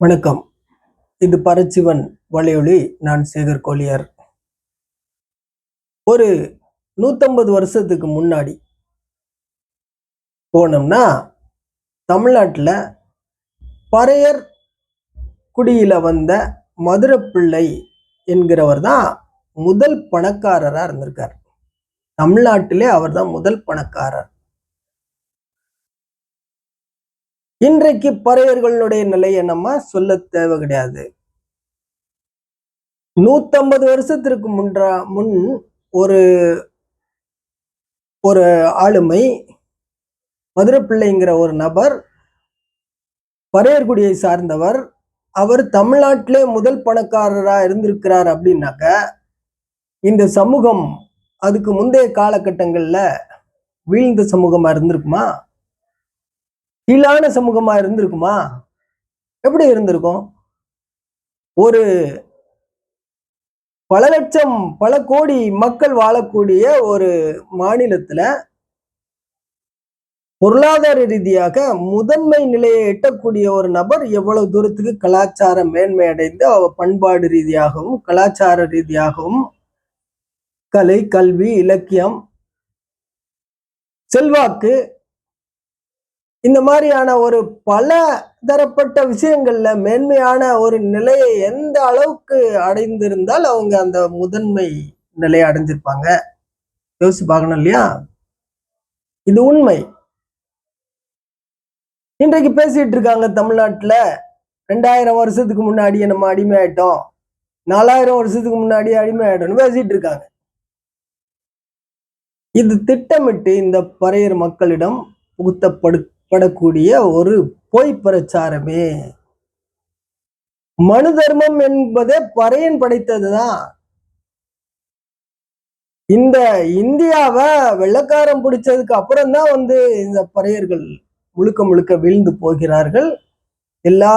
வணக்கம். இது பரச்சிவன் வலையொலி நான் சேகர் கோலியர். ஒரு நூத்தம்பது வருஷத்துக்கு முன்னாடி போனோம்னா தமிழ்நாட்டில் பறையர் குடியில் வந்த மதுரப்பிள்ளை என்கிறவர் தான் முதல் பணக்காரராக இருந்திருக்கார். தமிழ்நாட்டிலே அவர் தான் முதல் பணக்காரர். இன்றைக்கு பறையர்களுடைய நிலையை நம்ம சொல்ல தேவை கிடையாது. நூத்தம்பது வருஷத்திற்கு முன்றா முன் ஒரு ஒரு ஆளுமை மதுரப்பிள்ளைங்கிற ஒரு நபர் பறையர்குடியை சார்ந்தவர் அவர் தமிழ்நாட்டிலே முதல் பணக்காரரா இருந்திருக்கிறார் அப்படின்னாக்க இந்த சமூகம் அதுக்கு முந்தைய காலகட்டங்கள்ல வீழ்ந்த சமூகமா இருந்திருக்குமா? கீழான சமூகமா இருந்திருக்குமா? எப்படி இருந்திருக்கும்? ஒரு பல லட்சம் பல கோடி மக்கள் வாழக்கூடிய ஒரு மாநிலத்துல பொருளாதார ரீதியாக முதன்மை நிலையை எட்டக்கூடிய ஒரு நபர் எவ்வளவு தூரத்துக்கு கலாச்சார மேன்மை அடைந்து அவ பண்பாடு ரீதியாகவும் கலாச்சார ரீதியாகவும் கலை கல்வி இலக்கியம் செல்வாக்கு இந்த மாதிரியான ஒரு பல தரப்பட்ட விஷயங்கள்ல மேன்மையான ஒரு நிலையை எந்த அளவுக்கு அடைந்திருந்தால் அவங்க அந்த முதன்மை நிலையை அடைஞ்சிருப்பாங்க? யோசிச்சு பார்க்கணும் இல்லையா? இது உண்மை. இன்றைக்கு பேசிட்டு இருக்காங்க தமிழ்நாட்டுல ரெண்டாயிரம் வருஷத்துக்கு முன்னாடியே நம்ம அடிமை ஆயிட்டோம் நாலாயிரம் வருஷத்துக்கு முன்னாடி அடிமை ஆயிட்டோம்னு பேசிட்டு இருக்காங்க. இது திட்டமிட்டு இந்த பறையர் மக்களிடம் புகுத்தப்படு படக்கூடிய ஒரு பொய் பிரச்சாரமே. மனு தர்மம் என்பதே பறையன் படைத்ததுதான். இந்த இந்தியாவை வெள்ளக்காரம் பிடிச்சதுக்கு அப்புறம் தான் வந்து இந்த பறையர்கள் முழுக்க முழுக்க வீழ்ந்து போகிறார்கள். எல்லா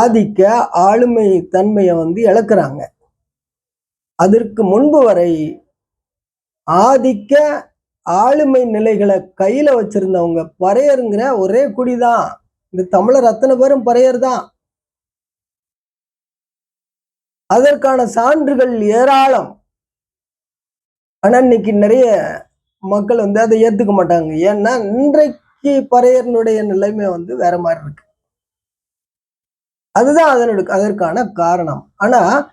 ஆதிக்க ஆளுமை தன்மையை வந்து இழக்கிறாங்க. அதற்கு முன்பு வரை ஆதிக்க ஆளுமை நிலைகளை கையில வச்சிருந்தவங்க பறையருங்கிற ஒரே குடிதான். இந்த தமிழர் அத்தனை பேரும் பறையர் தான் அதற்கான சான்றுகள் ஏராளம். ஆனா இன்னைக்கு நிறைய மக்கள் வந்து அதை ஏத்துக்க மாட்டாங்க. ஏன்னா இன்றைக்கு பறையர்னுடைய நிலைமை வந்து வேற மாதிரி இருக்கு. அதுதான் அதனுடைய அதற்கான காரணம். ஆனா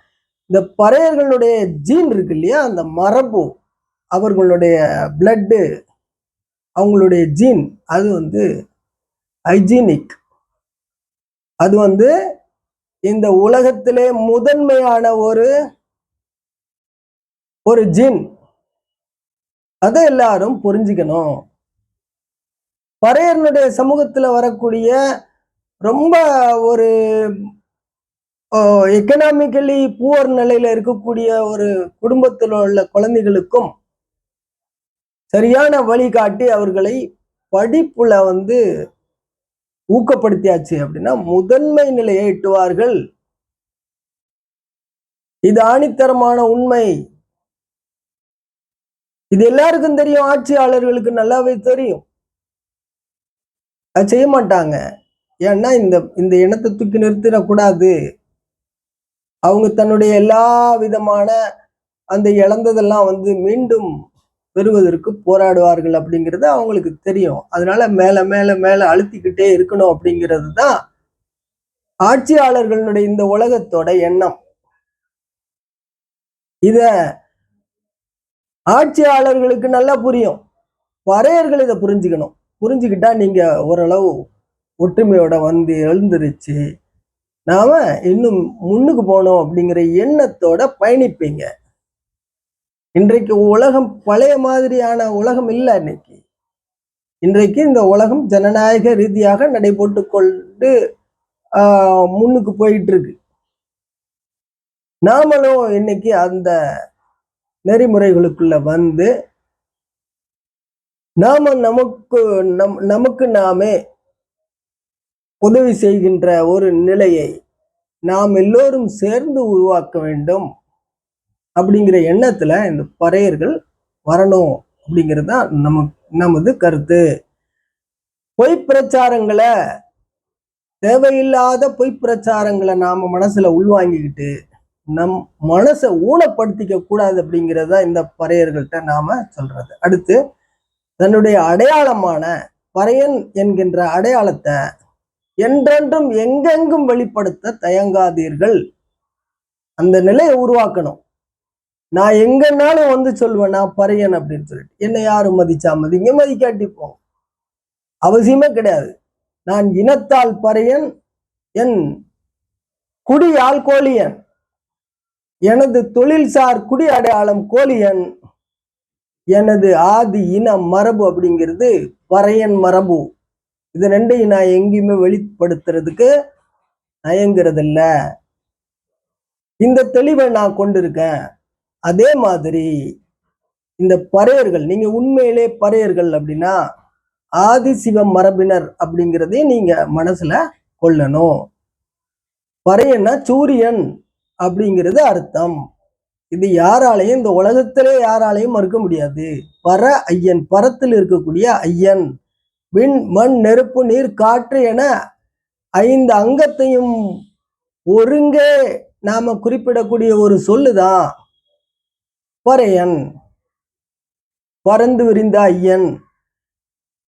இந்த பறையர்களுடைய ஜீன் இருக்கு இல்லையா? அந்த மரபு. அவர்களுடைய பிளட்டு அவங்களுடைய ஜீன் அது வந்து ஹைஜீனிக் அது வந்து இந்த உலகத்திலே முதன்மையான ஒரு ஒரு ஜீன் அதை எல்லாரும் புரிஞ்சுக்கணும். பறையர்னுடைய சமூகத்தில் வரக்கூடிய ரொம்ப ஒரு எக்கனாமிக்கலி புவர் நிலையில் இருக்கக்கூடிய ஒரு குடும்பத்தில் உள்ள குழந்தைகளுக்கும் சரியான வழிகாட்டி அவர்களை படிப்புல வந்து ஊக்கப்படுத்தியாச்சு அப்படின்னா முதன்மை நிலையை எட்டுவார்கள். இது ஆணித்தரமான உண்மை. இது எல்லாருக்கும் தெரியும். ஆட்சியாளர்களுக்கு நல்லாவே தெரியும். அது செய்ய மாட்டாங்க. ஏன்னா இந்த இந்த இனத்தை தூக்கி நிறுத்திடக்கூடாது. அவங்க தன்னுடைய எல்லா விதமான அந்த இழந்ததெல்லாம் வந்து மீண்டும் பெறுவதற்கு போராடுவார்கள் அப்படிங்கிறது அவங்களுக்கு தெரியும். அதனால மேல மேல மேல அழுத்திக்கிட்டே இருக்கணும் அப்படிங்கிறது தான் ஆட்சியாளர்களுடைய இந்த உலகத்தோட எண்ணம். இத ஆட்சியாளர்களுக்கு நல்லா புரியும். வரையர்கள் இதை புரிஞ்சுக்கணும். புரிஞ்சுக்கிட்டா நீங்க ஓரளவு ஒற்றுமையோட வந்து எழுந்துருச்சு நாம இன்னும் முன்னுக்கு போனோம் அப்படிங்கிற எண்ணத்தோட பயணிப்பீங்க. இன்றைக்கு உலகம் பழைய மாதிரியான உலகம் இல்லை இன்னைக்கு. இன்றைக்கு இந்த உலகம் ஜனநாயக ரீதியாக நடைபோட்டு கொண்டு முன்னுக்கு போயிட்டு இருக்கு நாமளும் இன்னைக்கு அந்த நெறிமுறைகளுக்குள்ள வந்து நாம நமக்கு நம் நமக்கு நாமே உதவி செய்கின்ற ஒரு நிலையை நாம் எல்லோரும் சேர்ந்து உருவாக்க வேண்டும். அப்படிங்கிற எண்ணத்துல இந்த பறையர்கள் வரணும் அப்படிங்கிறது தான் நம்ம நமது கருத்து. பொய் பிரச்சாரங்களை தேவையில்லாத பொய் பிரச்சாரங்களை நாம மனசுல உள்வாங்கிக்கிட்டு நம் மனசை ஊனப்படுத்திக்க கூடாது அப்படிங்கிறத இந்த பறையர்கள்ட்ட நாம சொல்றது. அடுத்து தன்னுடைய அடையாளமான பறையன் என்கின்ற அடையாளத்தை என்றென்றும் எங்கெங்கும் வெளிப்படுத்த தயங்காதீர்கள். அந்த நிலையை உருவாக்கணும். நான் எங்கன்னாலும் வந்து சொல்லுவேன் நான் பறையன் அப்படின்னு சொல்லிட்டு. என்னை யாரும் மதிச்சா? மதிங்க மதிக்காட்டி போங்க அவசியமே கிடையாது. நான் இனத்தால் பறையன் என் குடியால் கோழியன். எனது தொழில்சார் குடி அடையாளம் கோழியன். எனது ஆதி இன மரபு அப்படிங்கிறது பறையன் மரபு. இது ரெண்டையும் நான் எங்கேயுமே வெளிப்படுத்துறதுக்கு நயங்கிறது இல்லை இந்த தெளிவை நான் கொண்டிருக்கேன். அதே மாதிரி இந்த பறையர்கள் நீங்க உண்மையிலே பறையர்கள் அப்படின்னா ஆதிசிவ மரபினர் அப்படிங்கிறதையும் நீங்க மனசுல கொள்ளணும். பறையன்னா சூரியன் அப்படிங்கிறது அர்த்தம். இது யாராலையும் இந்த உலகத்திலே யாராலையும் மறுக்க முடியாது. பற ஐயன் பரத்தில் இருக்கக்கூடிய ஐயன். விண் மண் நெருப்பு நீர் காற்று என ஐந்து அங்கத்தையும் ஒருங்கே நாம குறிப்பிடக்கூடிய ஒரு சொல்லுதான். பறையன் பறந்து விரிந்த ஐயன்.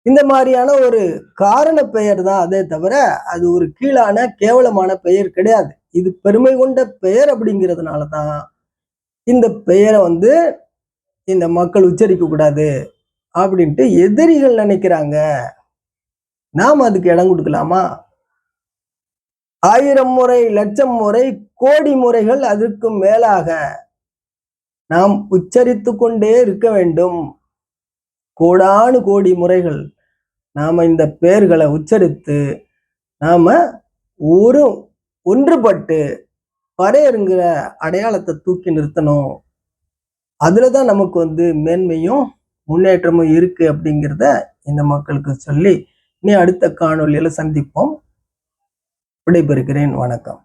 இந்த மாதிரியான ஒரு காரண பெயர் தான் அதே தவிர அது ஒரு கீழான கேவலமான பெயர் கிடையாது. இது பெருமை கொண்ட பெயர் அப்படிங்கிறதுனால தான் இந்த பெயரை வந்து இந்த மக்கள் உச்சரிக்க கூடாது அப்படின்ட்டு எதிரிகள் நினைக்கிறாங்க. நாம் அதுக்கு இடம் கொடுக்கலாமா? ஆயிரம் முறை லட்சம் முறை கோடி முறைகள் அதற்கு மேலாக நாம் உச்சரித்து கொண்டே இருக்க வேண்டும். கோடானு கோடி முறைகள் நாம் இந்த பெயர்களை உச்சரித்து நாம் ஒரு ஒன்றுபட்டு பறையருங்கிற அடையாளத்தை தூக்கி நிறுத்தணும். அதில் தான் நமக்கு வந்து மேன்மையும் முன்னேற்றமும் இருக்குது அப்படிங்கிறத இந்த மக்களுக்கு சொல்லி இனி அடுத்த காணொலியில் சந்திப்போம். விடைபெறுகிறேன். வணக்கம்.